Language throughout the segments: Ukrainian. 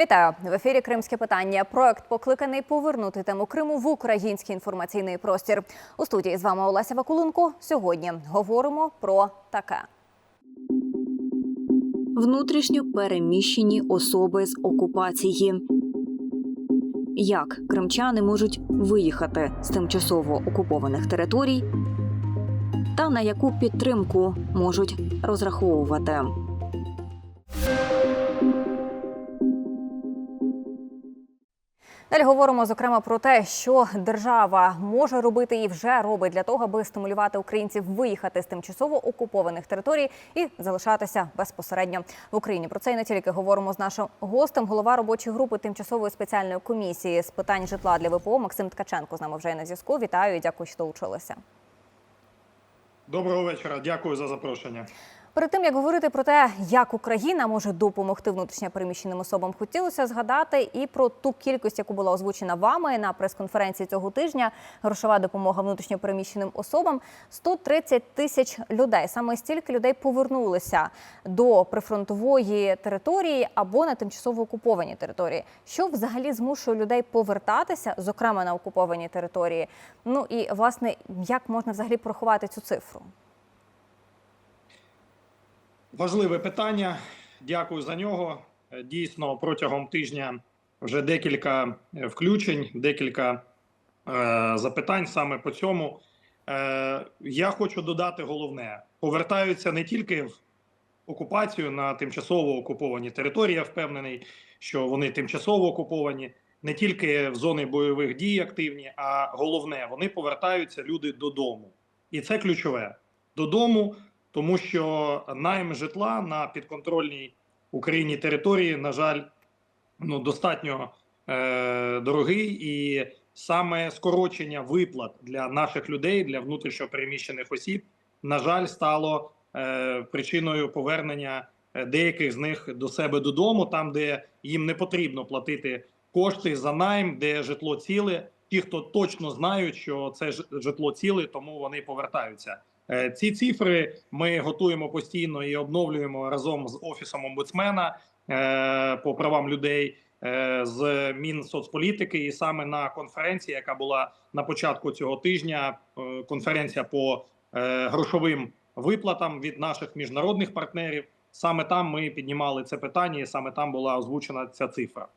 Вітаю в ефірі Кримське питання. Проект покликаний повернути тему Криму в український інформаційний простір. У студії з вами Олеся Вакуленко. Сьогодні говоримо про таке. Внутрішньо переміщені особи з окупації. Як кримчани можуть виїхати з тимчасово окупованих територій, та на яку підтримку можуть розраховувати. Далі говоримо зокрема про те, що держава може робити і вже робить для того, аби стимулювати українців виїхати з тимчасово окупованих територій і залишатися безпосередньо в Україні. Про це і не тільки говоримо з нашим гостем. Голова робочої групи тимчасової спеціальної комісії з питань житла для ВПО Максим Ткаченко з нами вже на зв'язку. Вітаю і дякую, що долучилися. Доброго вечора, дякую за запрошення. Перед тим як говорити про те, як Україна може допомогти внутрішньо переміщеним особам, хотілося згадати і про ту кількість, яку була озвучена вами на прес-конференції цього тижня. Грошова допомога внутрішньо переміщеним особам 130 тисяч людей. Саме стільки людей повернулися до прифронтової території або на тимчасово окуповані території. Що взагалі змушує людей повертатися, зокрема на окуповані території? Ну і власне, як можна взагалі порахувати цю цифру? Важливе питання. Дякую за нього. Е, Дійсно, протягом тижня вже декілька е, включень, декілька е, запитань саме по цьому. Е, я хочу додати головне: повертаються не тільки в окупацію на тимчасово окуповані території. Я впевнений, що вони тимчасово окуповані, не тільки в зони бойових дій активні, а головне, вони повертаються люди додому, і це ключове додому тому що найм житла на підконтрольній Україні території, на жаль, ну достатньо е, дорогий, і саме скорочення виплат для наших людей, для внутрішньопереміщених осіб, на жаль, стало е, причиною повернення е, деяких з них до себе додому, там, де їм не потрібно платити кошти за найм, де житло ціле. Ті, хто точно знають, що це житло ціле, тому вони повертаються. Е, Ці цифри ми готуємо постійно і обновлюємо разом з офісом омбудсмена е, по правам людей е, з Мінсоцполітики. І саме на конференції, яка була на початку цього тижня, конференція по грошовим виплатам від наших міжнародних партнерів. Саме там ми піднімали це питання, і саме там була озвучена ця цифра.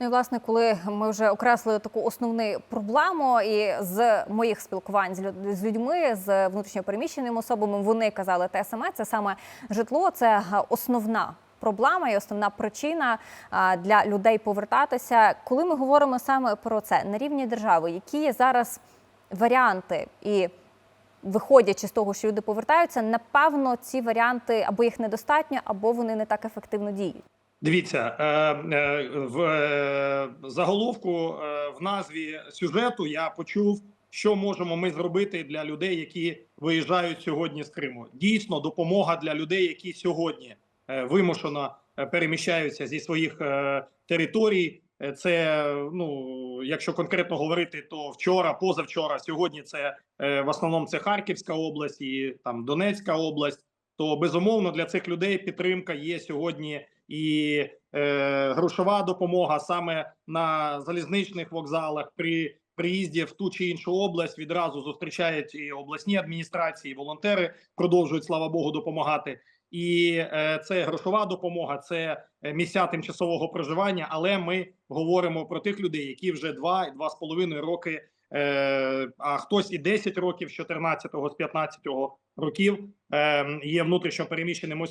Ну і власне, коли ми вже окреслили таку основну проблему, і з моїх спілкувань з люд- з людьми, з внутрішньопереміщеними особами, вони казали те саме. Це саме житло, це основна проблема і основна причина для людей повертатися. Коли ми говоримо саме про це на рівні держави, які є зараз варіанти і. Виходячи з того, що люди повертаються, напевно, ці варіанти або їх недостатньо, або вони не так ефективно діють. Дивіться е, е, в е, заголовку в назві сюжету я почув, що можемо ми зробити для людей, які виїжджають сьогодні з Криму. Дійсно, допомога для людей, які сьогодні вимушено переміщаються зі своїх територій. Це ну, якщо конкретно говорити, то вчора, позавчора, сьогодні це в основному це Харківська область і там Донецька область. То безумовно для цих людей підтримка є сьогодні і е, грошова допомога саме на залізничних вокзалах при приїзді в ту чи іншу область відразу зустрічають і обласні адміністрації, і волонтери продовжують, слава Богу, допомагати. І е, це грошова допомога, це е, місця тимчасового проживання. Але ми говоримо про тих людей, які вже два і два з половиною роки, е, а хтось і 10 років, з 14-го, з 15-го років е, є внутрішньо переміщеними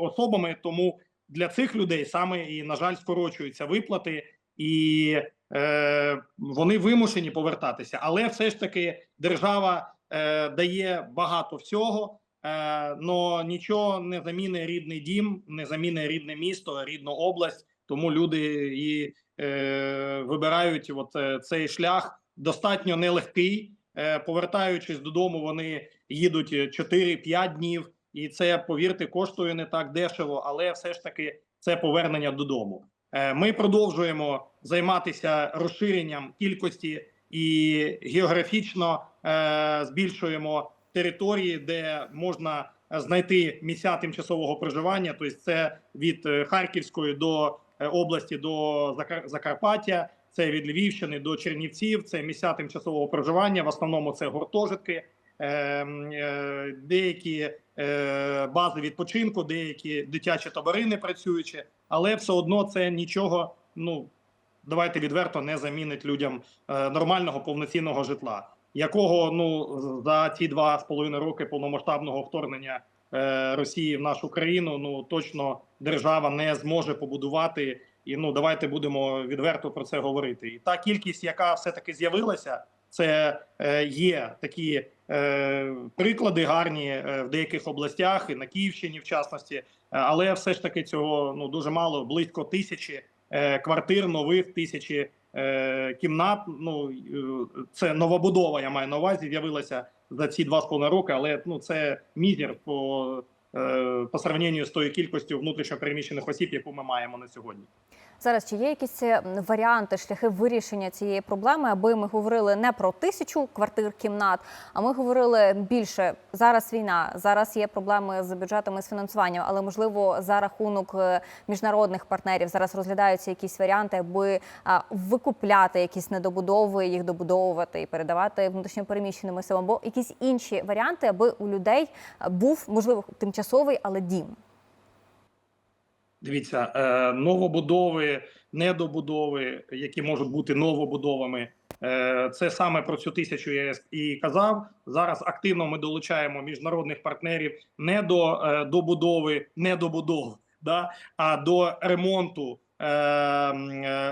особами. Тому для цих людей саме і на жаль скорочуються виплати, і е, вони вимушені повертатися. Але все ж таки держава е, дає багато всього. Е, но нічого не замінить рідний дім, не замінить рідне місто, рідну область. Тому люди і е, вибирають от е, цей шлях достатньо нелегкий. Е, повертаючись додому, вони їдуть 4-5 днів, і це повірте, коштує не так дешево, але все ж таки це повернення додому. Е, Ми продовжуємо займатися розширенням кількості і географічно е, збільшуємо території, де можна знайти місця тимчасового проживання. Тобто, це від е, Харківської до області до Закар- Закарпаття, це від Львівщини до Чернівців, це місця тимчасового проживання. В основному це гуртожитки, деякі е, бази відпочинку, деякі дитячі табори не працюючі, але все одно це нічого. Ну давайте відверто не замінить людям е, нормального повноцінного житла, якого ну за ці два з половиною роки повномасштабного вторгнення е, Росії в нашу країну ну точно держава не зможе побудувати. І ну давайте будемо відверто про це говорити. І та кількість, яка все таки з'явилася, це е, є такі е, приклади гарні е, в деяких областях і на Київщині, в частності, але все ж таки цього ну дуже мало, близько тисячі квартир нових, тисячі кімнат. Ну це новобудова. Я маю на увазі. З'явилася за ці два з половиною роки, але ну це мізер по, по сравненню з тою кількістю внутрішньо переміщених осіб, яку ми маємо на сьогодні. Зараз чи є якісь е, варіанти, шляхи вирішення цієї проблеми, аби ми говорили не про тисячу квартир, кімнат, а ми говорили більше. Зараз війна, зараз є проблеми з бюджетами з фінансуванням, але можливо за рахунок е, міжнародних партнерів зараз розглядаються якісь варіанти, аби викупляти якісь недобудови, їх добудовувати і передавати внутрішньопереміщеним особам, або якісь інші варіанти, аби у людей був можливо тимчасовий, але дім. Дивіться, е, новобудови, недобудови, які можуть бути новобудовами. Е, це саме про цю тисячу я і казав. Зараз активно ми долучаємо міжнародних партнерів не до е, добудови, недобудов, да, а до ремонту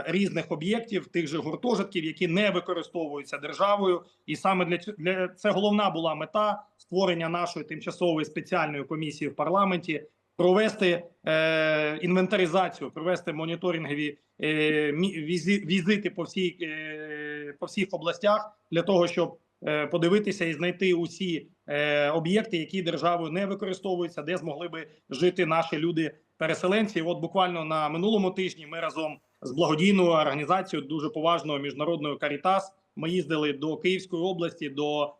різних об'єктів, тих же гуртожитків, які не використовуються державою. І саме для для це головна була мета створення нашої тимчасової спеціальної комісії в парламенті провести е, інвентаризацію, провести моніторингові е, візи- візити по всій е, по всіх областях для того, щоб е, подивитися і знайти усі е, об'єкти, які державою не використовуються, де змогли би жити наші люди. Переселенці, от буквально на минулому тижні ми разом з благодійною організацією, дуже поважною міжнародною Карітас. Ми їздили до Київської області, до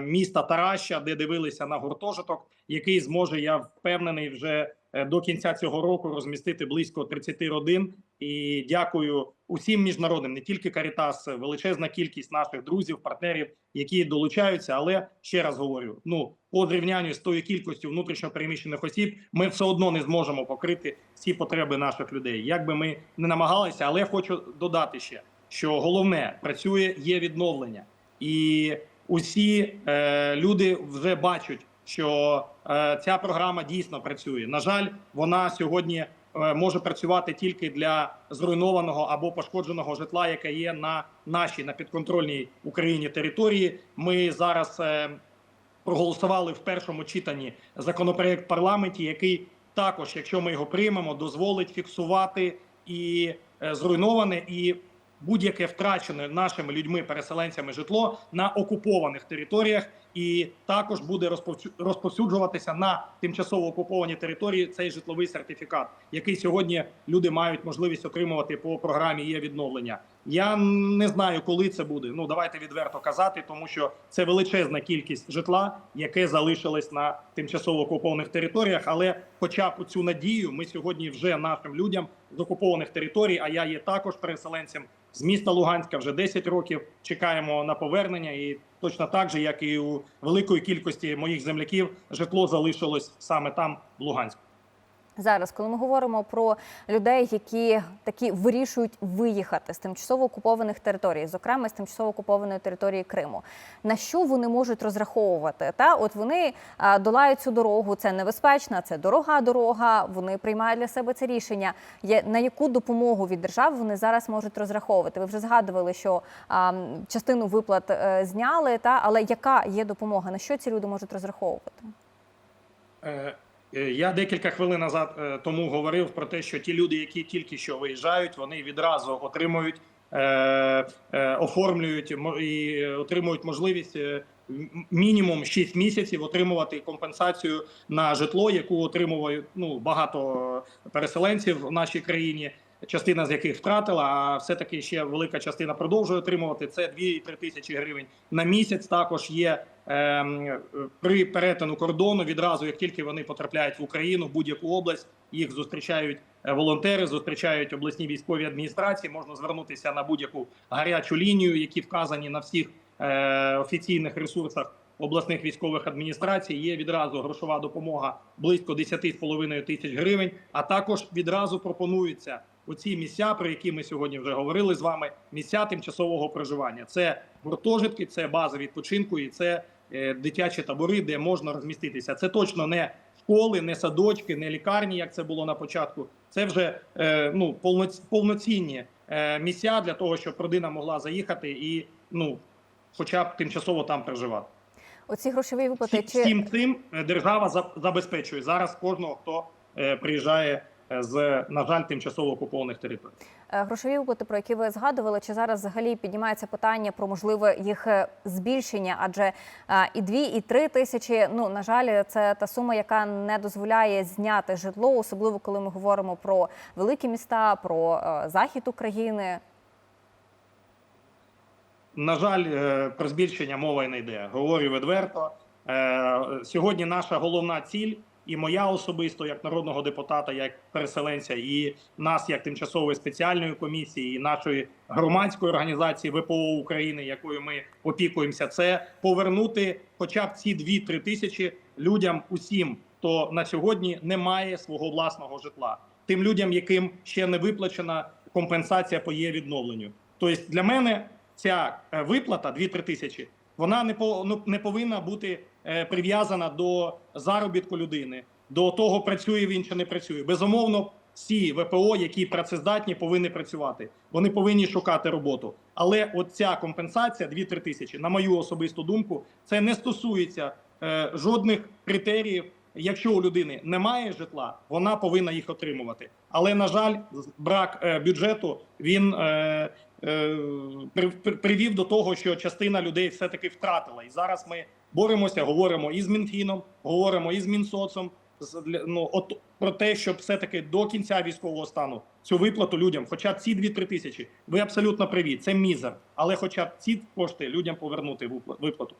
міста Тараща, де дивилися на гуртожиток, який зможе, я впевнений, вже е, до кінця цього року розмістити близько 30 родин. І дякую усім міжнародним, не тільки Карітас, величезна кількість наших друзів, партнерів, які долучаються. Але ще раз говорю: ну по зрівнянню з тою кількістю внутрішньо переміщених осіб, ми все одно не зможемо покрити всі потреби наших людей. Як би ми не намагалися, але хочу додати ще, що головне працює є відновлення, і усі е, люди вже бачать, що е, ця програма дійсно працює. На жаль, вона сьогодні е, може працювати тільки для зруйнованого або пошкодженого житла, яке є на нашій на підконтрольній Україні території. Ми зараз е, проголосували в першому читанні законопроект в парламенті, який також, якщо ми його приймемо, дозволить фіксувати і е, зруйноване і будь-яке втрачене нашими людьми, переселенцями житло на окупованих територіях, і також буде розповсю- розповсюджуватися на тимчасово окуповані території цей житловий сертифікат, який сьогодні люди мають можливість отримувати по програмі є відновлення. Я не знаю, коли це буде. Ну давайте відверто казати, тому що це величезна кількість житла, яке залишилось на тимчасово окупованих територіях. Але, хоча б цю надію, ми сьогодні вже нашим людям з окупованих територій, а я є також переселенцем з міста Луганська вже 10 років. Чекаємо на повернення, і точно так же, як і у великої кількості моїх земляків, житло залишилось саме там, в Луганську. Зараз, коли ми говоримо про людей, які такі вирішують виїхати з тимчасово окупованих територій, зокрема з тимчасово окупованої території Криму, на що вони можуть розраховувати? Та от вони долають цю дорогу. Це небезпечна, це дорога дорога. Вони приймають для себе це рішення. На яку допомогу від держави вони зараз можуть розраховувати? Ви вже згадували, що частину виплат е, зняли, та але яка є допомога? На що ці люди можуть розраховувати? Е, Я декілька хвилин назад е, тому говорив про те, що ті люди, які тільки що виїжджають, вони відразу отримують, е, оформлюють і отримують можливість мінімум 6 місяців отримувати компенсацію на житло, яку отримують ну багато переселенців в нашій країні. Частина з яких втратила, а все таки ще велика частина продовжує отримувати. Це 2-3 тисячі гривень на місяць. Також є при перетину кордону відразу, як тільки вони потрапляють в Україну, в будь-яку область, їх зустрічають е, волонтери, зустрічають обласні військові адміністрації. Можна звернутися на будь-яку гарячу лінію, які вказані на всіх е, офіційних ресурсах обласних військових адміністрацій. Є відразу грошова допомога близько 10,5 тисяч гривень. А також відразу пропонуються оці місця, про які ми сьогодні вже говорили з вами. Місця тимчасового проживання. Це гуртожитки, це бази відпочинку і це е, дитячі табори, де можна розміститися. Це точно не школи, не садочки, не лікарні, як це було на початку. Це вже е, ну повноц- повноцінні е, місця для того, щоб родина могла заїхати і ну, хоча б тимчасово там проживати. Оці грошові виплати чи Всім цим держава за- забезпечує зараз кожного, хто приїжджає з на жаль тимчасово окупованих територій. Е, Грошові виплати, про які ви згадували, чи зараз взагалі піднімається питання про можливе їх е, збільшення? Адже е, і дві, і три тисячі. Ну на жаль, це та сума, яка не дозволяє зняти житло, особливо коли ми говоримо про великі міста, про е, захід України. На жаль, е, про збільшення мова й не йде. Говорю відверто. Е, Сьогодні наша головна ціль, і моя особисто, як народного депутата, як переселенця, і нас, як тимчасової спеціальної комісії, і нашої громадської організації ВПО України, якою ми опікуємося, це повернути хоча б ці 2-3 тисячі людям усім, хто на сьогодні не має свого власного житла, тим людям, яким ще не виплачена компенсація по є відновленню. Тобто для мене ця е, виплата 2-3 тисячі, вона не по ну, не повинна бути е, прив'язана до заробітку людини, до того, працює він чи не працює. Безумовно, всі ВПО, які працездатні, повинні працювати. Вони повинні шукати роботу. Але ця компенсація 2-3 тисячі, на мою особисту думку, це не стосується е, жодних критеріїв. Якщо у людини немає житла, вона повинна їх отримувати. Але на жаль, брак е, бюджету він е, привів до того, що частина людей все таки втратила. І зараз ми боремося, говоримо і з Мінфіном, говоримо і з Мінсоцом. Ну от про те, щоб все таки до кінця військового стану цю виплату людям, хоча ці 2-3 тисячі, ви абсолютно праві, це мізер, але хоча б ці кошти людям повернути випла- виплату.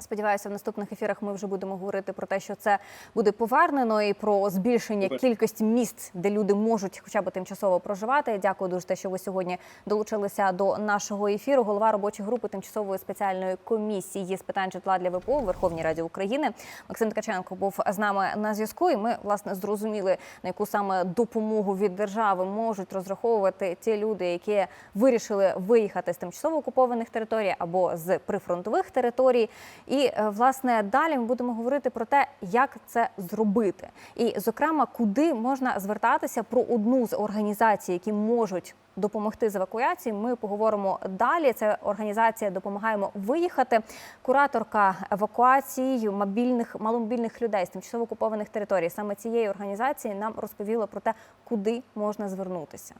Сподіваюся, в наступних ефірах ми вже будемо говорити про те, що це буде повернено, і про збільшення кількості місць, де люди можуть хоча б тимчасово проживати. Дякую дуже, те, що ви сьогодні долучилися до нашого ефіру. Голова робочої групи тимчасової спеціальної комісії з питань житла для ВПО у Верховній Раді України. Максим Ткаченко був з нами на зв'язку. І ми власне зрозуміли на яку саме допомогу від держави можуть розраховувати ті люди, які вирішили виїхати з тимчасово окупованих територій або з прифронтових територій. І е, власне далі ми будемо говорити про те, як це зробити, і зокрема, куди можна звертатися про одну з організацій, які можуть допомогти з евакуацією. Ми поговоримо далі. Це організація Допомагаємо виїхати. Кураторка евакуації мобільних маломобільних людей з тимчасово окупованих територій. Саме цієї організації нам розповіла про те, куди можна звернутися.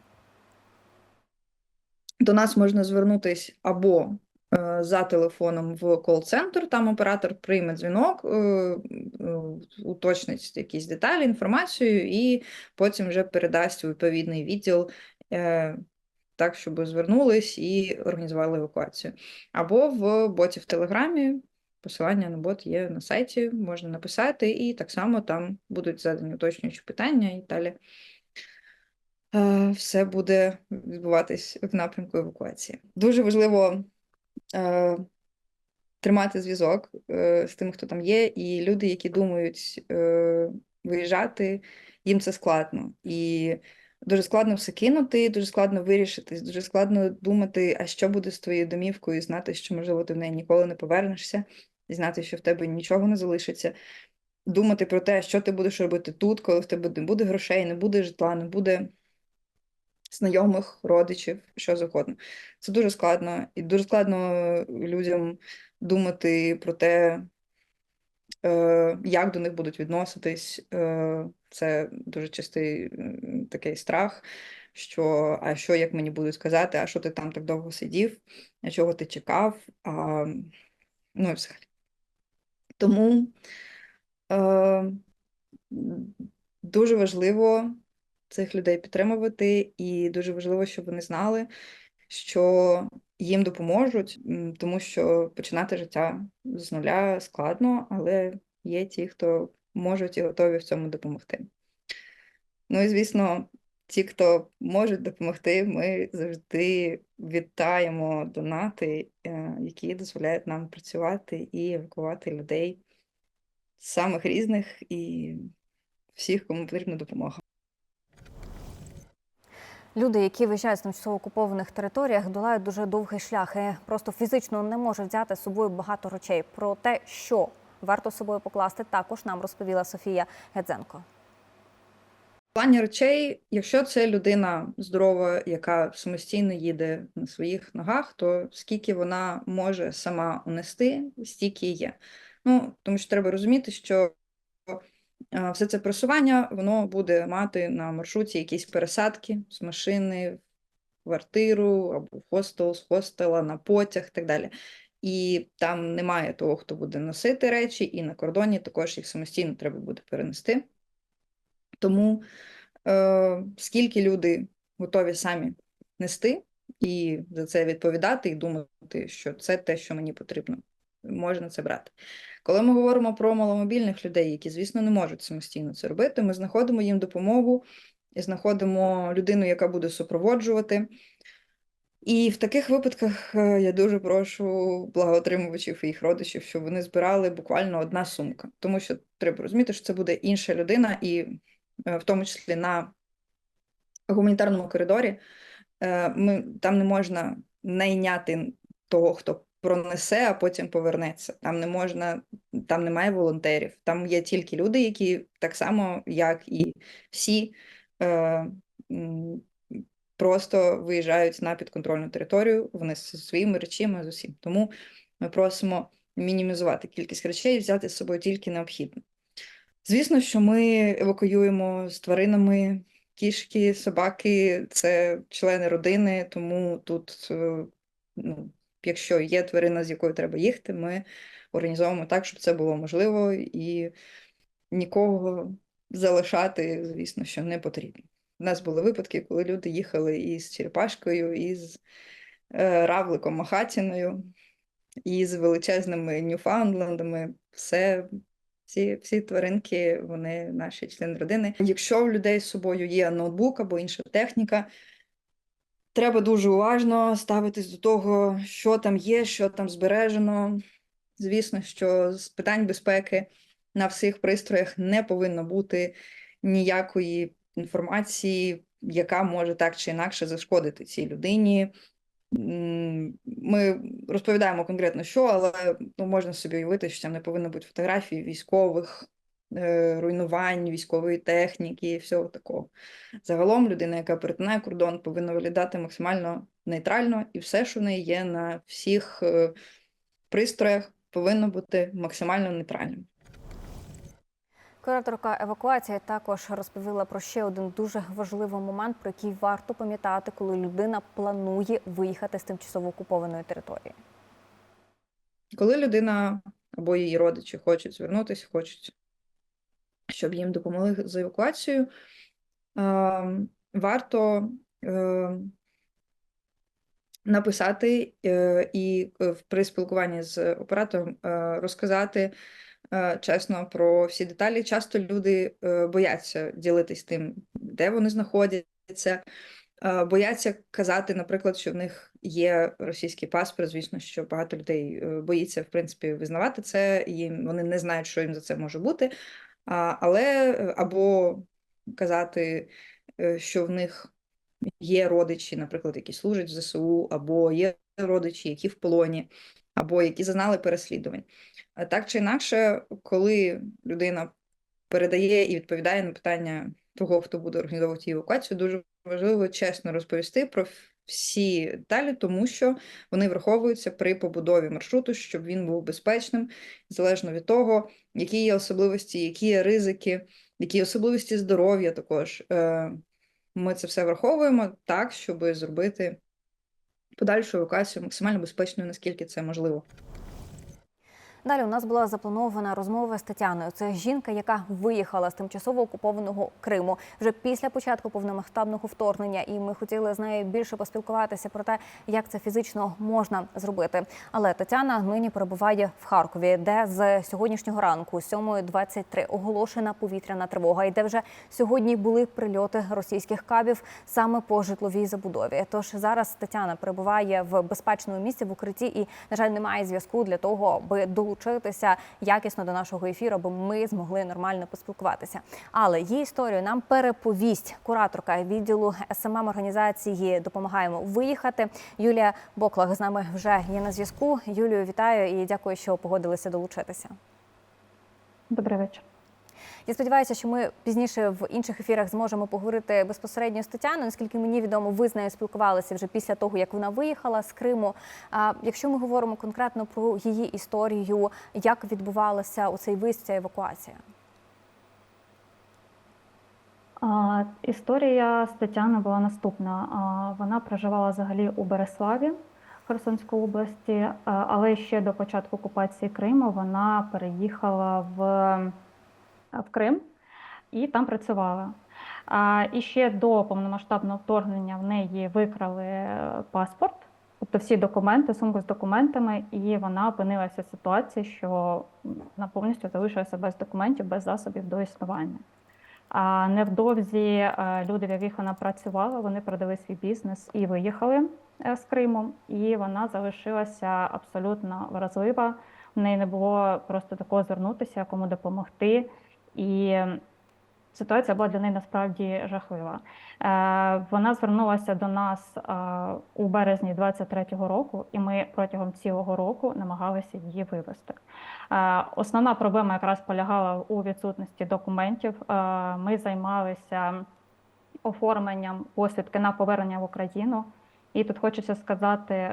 До нас можна звернутись або за телефоном в кол-центр, там оператор прийме дзвінок, е, е, уточнить якісь деталі, інформацію, і потім вже передасть відповідний відділ е, так, щоб звернулись і організували евакуацію. Або в боті в Телеграмі. Посилання на бот є на сайті, можна написати, і так само там будуть задані уточнюючі питання і далі е, все буде відбуватись в напрямку евакуації. Дуже важливо е, тримати зв'язок е, з тими, хто там є, і люди, які думають е, виїжджати, їм це складно. І дуже складно все кинути, дуже складно вирішитись, дуже складно думати, а що буде з твоєю домівкою, і знати, що, можливо, ти в неї ніколи не повернешся, і знати, що в тебе нічого не залишиться. Думати про те, що ти будеш робити тут, коли в тебе не буде грошей, не буде житла, не буде знайомих, родичів, що завгодно. Це дуже складно, і дуже складно людям думати про те, е, як до них будуть відноситись. Е, Це дуже частий такий страх, що а що, як мені будуть сказати, а що ти там так довго сидів, а чого ти чекав, а, ну і взагалі. Тому е, дуже важливо цих людей підтримувати, і дуже важливо, щоб вони знали, що їм допоможуть, тому що починати життя з нуля складно, але є ті, хто можуть і готові в цьому допомогти. Ну і звісно, ті, хто можуть допомогти, ми завжди вітаємо донати, е, які дозволяють нам працювати і евакувати людей самих різних і всіх, кому потрібна допомога. Люди, які виїжджають з тимчасово окупованих територіях, долають дуже довгий шлях і просто фізично не можуть взяти з собою багато речей. Про те, що варто собою покласти, також нам розповіла Софія Гедзенко. В плані речей, якщо це людина здорова, яка самостійно їде на своїх ногах, то скільки вона може сама унести, стільки є. Ну, тому що треба розуміти, що все це просування воно буде мати на маршруті якісь пересадки з машини в квартиру або в хостел, з хостела на потяг і так далі. І там немає того, хто буде носити речі, і на кордоні також їх самостійно треба буде перенести. Тому е, скільки люди готові самі нести і за це відповідати, і думати, що це те, що мені потрібно, можна це брати. Коли ми говоримо про маломобільних людей, які, звісно, не можуть самостійно це робити, ми знаходимо їм допомогу і знаходимо людину, яка буде супроводжувати. І в таких випадках е, я дуже прошу благоотримувачів і їх родичів, щоб вони збирали буквально одна сумка, тому що треба розуміти, що це буде інша людина, і е, в тому числі на гуманітарному коридорі е, ми, там не можна найняти того, хто пронесе, а потім повернеться. Там не можна, там немає волонтерів, там є тільки люди, які так само, як і всі, е, просто виїжджають на підконтрольну територію, вони зі своїми речами, з усім. Тому ми просимо мінімізувати кількість речей, і взяти з собою тільки необхідне. Звісно, що ми евакуюємо з тваринами кішки, собаки, це члени родини, тому тут, е, ну, якщо є тварина, з якою треба їхати, ми організовуємо так, щоб це було можливо, і нікого залишати, звісно, що не потрібно. У нас були випадки, коли люди їхали із черепашкою, із е, равликом Махатіною, і з величезними Ньюфаундлендами. Все, всі, всі тваринки, вони наші члени родини. Якщо в людей з собою є ноутбук або інша техніка, треба дуже уважно ставитись до того, що там є, що там збережено. Звісно, що з питань безпеки на всіх пристроях не повинно бути ніякої інформації, яка може так чи інакше зашкодити цій людині. Ми розповідаємо конкретно що, але ну, можна собі уявити, що там не повинно бути фотографій військових, руйнувань, військової техніки і всього такого. Загалом людина, яка перетинає кордон, повинна виглядати максимально нейтрально, і все, що в неї є на всіх е, пристроях, повинно бути максимально нейтральним. Кураторка евакуації також розповіла про ще один дуже важливий момент, про який варто пам'ятати, коли людина планує виїхати з тимчасово окупованої території. Коли людина або її родичі хочуть звернутися, хочуть, щоб їм допомогли з евакуацією, е, варто е, написати е, і е, при спілкуванні з оператором е, розказати чесно про всі деталі. Часто люди бояться ділитись тим, де вони знаходяться. Бояться казати, наприклад, що в них є російський паспорт. Звісно, що багато людей боїться в принципі визнавати це, і вони не знають, що їм за це може бути. Але е, або казати, е, що в них є родичі, наприклад, які служать в ЗСУ, або є родичі, які в полоні, або які зазнали переслідувань. Так чи інакше, коли людина передає і відповідає на питання того, хто буде організовувати евакуацію, дуже важливо чесно розповісти про всі деталі, тому що вони враховуються при побудові маршруту, щоб він був безпечним, залежно від того, які є особливості, які є ризики, які є особливості здоров'я також. Е, Ми це все враховуємо так, щоб зробити подальшу евакуацію максимально безпечною, наскільки це можливо. Далі у нас була запланована розмова з Тетяною. Це жінка, яка виїхала з тимчасово окупованого Криму вже після початку повномасштабного вторгнення. І ми хотіли з нею більше поспілкуватися про те, як це фізично можна зробити. Але Тетяна нині перебуває в Харкові, де з сьогоднішнього ранку, 7.23, оголошена повітряна тривога, і де вже сьогодні були прильоти російських кабів саме по житловій забудові. Тож зараз Тетяна перебуває в безпечному місці в укритті і, на жаль, немає зв'язку для того, аби долучитися якісно до нашого ефіру, аби ми змогли нормально поспілкуватися. Але її історію нам переповість кураторка відділу СММ організації Допомагаємо виїхати. Юлія Боклах з нами вже є на зв'язку. Юлію, вітаю і дякую, що погодилися долучитися. Добрий вечір. Я сподіваюся, що ми пізніше в інших ефірах зможемо поговорити безпосередньо з Тетяною. Наскільки мені відомо, ви з нею спілкувалися вже після того, як вона виїхала з Криму. А якщо ми говоримо конкретно про її історію, як відбувалася у цей виїзд, ця евакуація? А, Історія з Тетяною була наступна. А, Вона проживала взагалі у Береславі Херсонської області, але ще до початку окупації Криму вона переїхала в, в Крим і там працювала. І ще до повномасштабного вторгнення в неї викрали е, паспорт, тобто всі документи, сумку з документами, і вона опинилася в ситуації, що вона повністю залишилася без документів, без засобів до існування. А невдовзі е, люди, в яких вона працювала, вони продали свій бізнес і виїхали е, з Криму. І вона залишилася абсолютно вразлива. В неї не було просто такого звернутися, кому допомогти. І ситуація була для неї насправді жахлива. Е, Вона звернулася до нас е, у березні 23-го року, і ми протягом цілого року намагалися її вивезти. Е, Основна проблема якраз полягала у відсутності документів. Ми займалися оформленням посвідки на повернення в Україну. І тут хочеться сказати,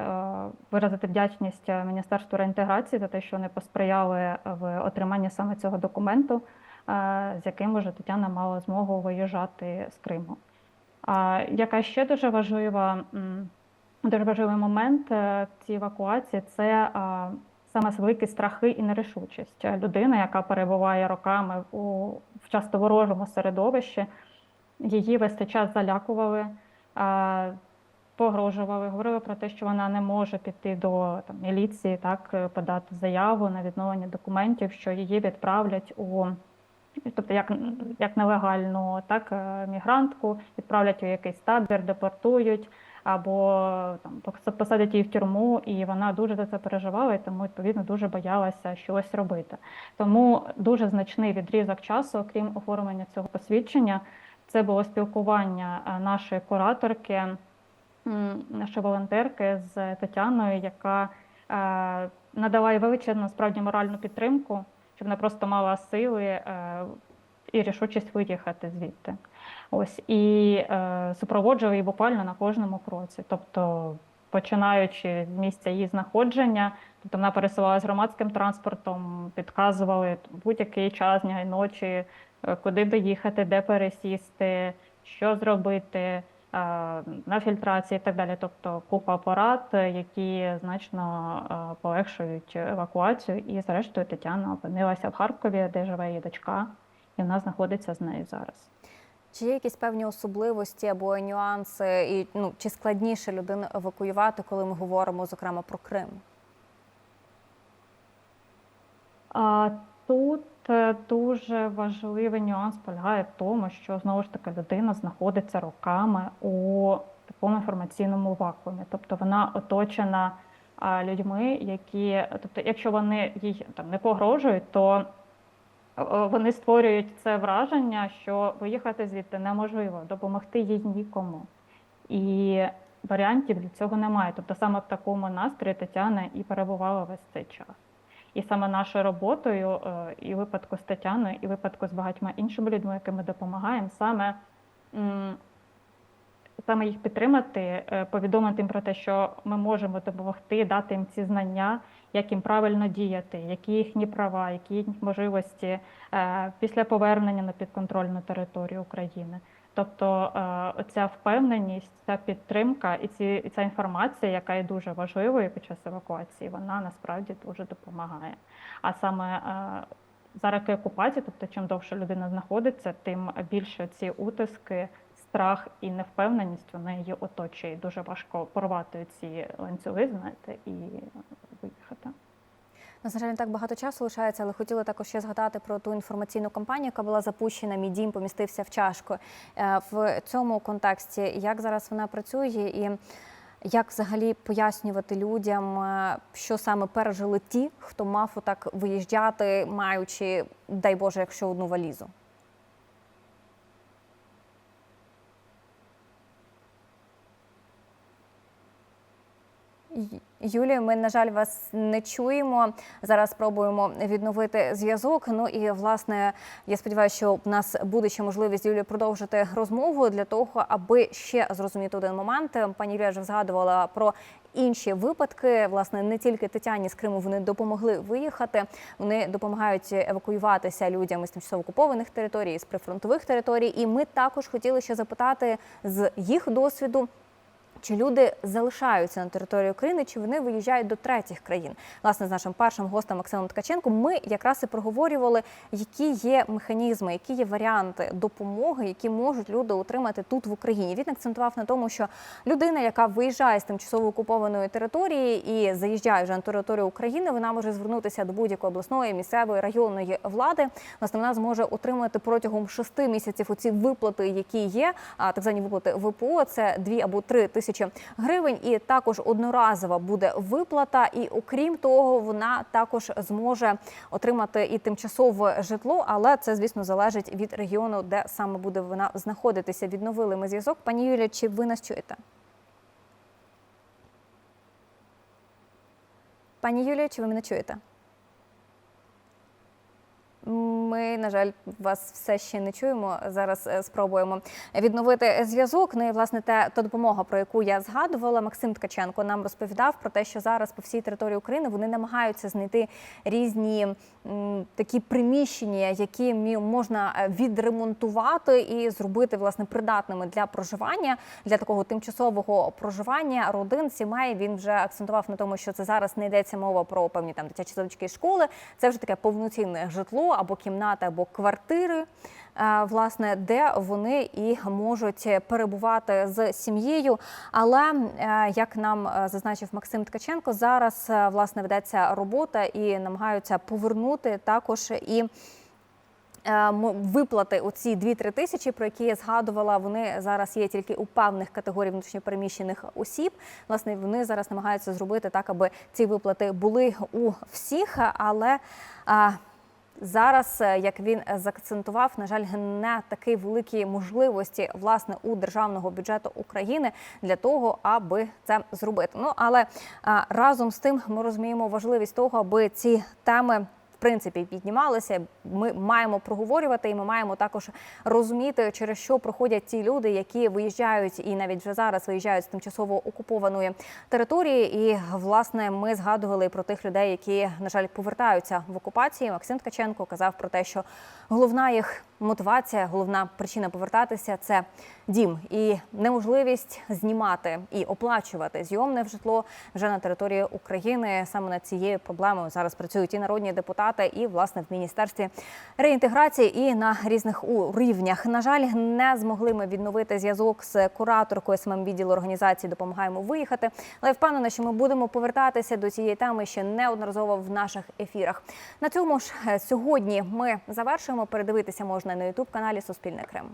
виразити вдячність Міністерству реінтеграції за те, що вони посприяли в отриманні саме цього документу, з яким уже Тетяна мала змогу виїжджати з Криму. А яка ще дуже важлива, дуже важливий момент е, в цій евакуації це саме великі страхи і нерішучість. Людина, яка перебуває роками у в часто ворожому середовищі, її весь цей час залякували, погрожували, говорили про те, що вона не може піти до там, міліції, так, е, подати заяву на відновлення документів, що її відправлять у тобто як, як нелегальну так, е, мігрантку, відправлять у якийсь табір, депортують або там посадять її в тюрму, і вона дуже за це переживала, і тому відповідно дуже боялася щось робити. Тому дуже значний відрізок часу, окрім оформлення цього посвідчення, це було спілкування е, нашої кураторки, нашої волонтерки з Тетяною, яка е, надала їй величезну насправді моральну підтримку, щоб вона просто мала сили е, і рішучість виїхати звідти. Ось і е, супроводжували її буквально на кожному кроці. Тобто, починаючи з місця її знаходження, тобто вона пересувалася громадським транспортом, підказували будь-який час дня і ночі, е, куди доїхати, де пересісти, що зробити. Е, На фільтрації і так далі, тобто купа порад, е, які значно е, полегшують евакуацію. І зрештою Тетяна опинилася в Харкові, де живе її дочка, і вона знаходиться з нею зараз. Чи є якісь певні особливості або нюанси, і ну чи складніше людину евакуювати, коли ми говоримо зокрема про Крим? А тут е, дуже важливий нюанс полягає в тому, що знову ж таки людина знаходиться роками у такому інформаційному вакуумі, тобто вона оточена людьми, які, тобто, якщо вони їй там не погрожують, то е, вони створюють це враження, що виїхати звідти неможливо, допомогти їй нікому. І варіантів для цього немає. Тобто саме в такому настрої Тетяна і перебувала весь цей час. І саме нашою роботою, е, і випадку з Тетяною, і в випадку з багатьма іншими людьми, яким ми допомагаємо, саме, саме їх підтримати, е, повідомити їм про те, що ми можемо допомогти, дати їм ці знання, як їм правильно діяти, які їхні права, які їхні можливості е, після повернення на підконтрольну територію України. Тобто е, оця впевненість, ця підтримка і ці і ця інформація, яка є дуже важливою під час евакуації, вона насправді дуже допомагає. А саме е, за роки окупації, тобто чим довше людина знаходиться, тим більше ці утиски, страх і невпевненість вони її оточує. Дуже важко порвати ці ланцюги, знаєте, і виїхати. На жаль, не так багато часу лишається, але хотіла також ще згадати про ту інформаційну кампанію, яка була запущена. Мій дім помістився в чашку. Е, В цьому контексті як зараз вона працює і як взагалі пояснювати людям, е, що саме пережили ті, хто мав отак виїжджати, маючи, дай Боже, якщо одну валізу. Юлія, ми, на жаль, вас не чуємо. Зараз спробуємо відновити зв'язок. Ну і власне, я сподіваюся, що в нас буде ще можливість з Юлією продовжити розмову для того, аби ще зрозуміти один момент. Пані Юлія вже згадувала про інші випадки. Власне, не тільки Тетяні з Криму вони допомогли виїхати. Вони допомагають евакуюватися людям із тимчасово окупованих територій, з прифронтових територій. І ми також хотіли ще запитати з їх досвіду. Чи люди залишаються на території України, чи вони виїжджають до третіх країн? Власне, з нашим першим гостем Максимом Ткаченко ми якраз і проговорювали, які є механізми, які є варіанти допомоги, які можуть люди отримати тут в Україні. Він акцентував на тому, що людина, яка виїжджає з тимчасово окупованої території і заїжджає вже на територію України, вона може звернутися до будь-якої обласної, місцевої, районної влади. Власне, вона зможе отримати протягом шести місяців оці виплати, які є. А так звані виплати ВПО це дві або три тисячі гривень, і також одноразова буде виплата. І окрім того, вона також зможе отримати і тимчасове житло, але це, звісно, залежить від регіону, де саме буде вона знаходитися. Відновили ми зв'язок. Пані Юлія, чи ви нас чуєте? Пані Юлія, чи ви мене чуєте? Ми, на жаль, вас все ще не чуємо. Зараз е, спробуємо відновити зв'язок. Ну і власне те та допомога, про яку я згадувала, Максим Ткаченко нам розповідав про те, що зараз по всій території України вони намагаються знайти різні м, такі приміщення, які можна е, відремонтувати і зробити власне придатними для проживання для такого тимчасового проживання родин, сімей. Він вже акцентував на тому, що це зараз не йдеться мова про певні там дитячі садочки і школи. Це вже таке повноцінне житло або кімната, або квартири. е, Власне, де вони і можуть перебувати з сім'єю. Але е, як нам е, зазначив Максим Ткаченко, зараз власне ведеться робота і намагаються повернути також і. Виплати оці 2-3 тисячі, про які я згадувала, вони зараз є тільки у певних категорій внутрішньопереміщених осіб. Власне, вони зараз намагаються зробити так, аби ці виплати були у всіх. Але зараз, е, як він закцентував, на жаль, не такі великі можливості власне у державного бюджету України для того, аби це зробити. Ну але разом з тим ми розуміємо важливість того, аби ці теми. Принципі, піднімалися. Ми маємо проговорювати, і ми маємо також розуміти, через що проходять ті люди, які виїжджають і навіть вже зараз виїжджають з тимчасово окупованої території. І власне ми згадували про тих людей, які на жаль повертаються в окупації. Максим Ткаченко казав про те, що головна їх мотивація, головна причина повертатися це дім і неможливість знімати і оплачувати зйомне в житло вже на території України. Саме над цією проблемою зараз працюють і народні депутати, і власне в міністерстві реінтеграції, і на різних рівнях. На жаль, не змогли ми відновити зв'язок з кураторкою СММ відділу організації. Допомагаємо виїхати. Але впевнена, що ми будемо повертатися до цієї теми ще неодноразово в наших ефірах. На цьому ж е, сьогодні ми завершуємо. Передивитися можна на Ютуб каналі Суспільне Крим.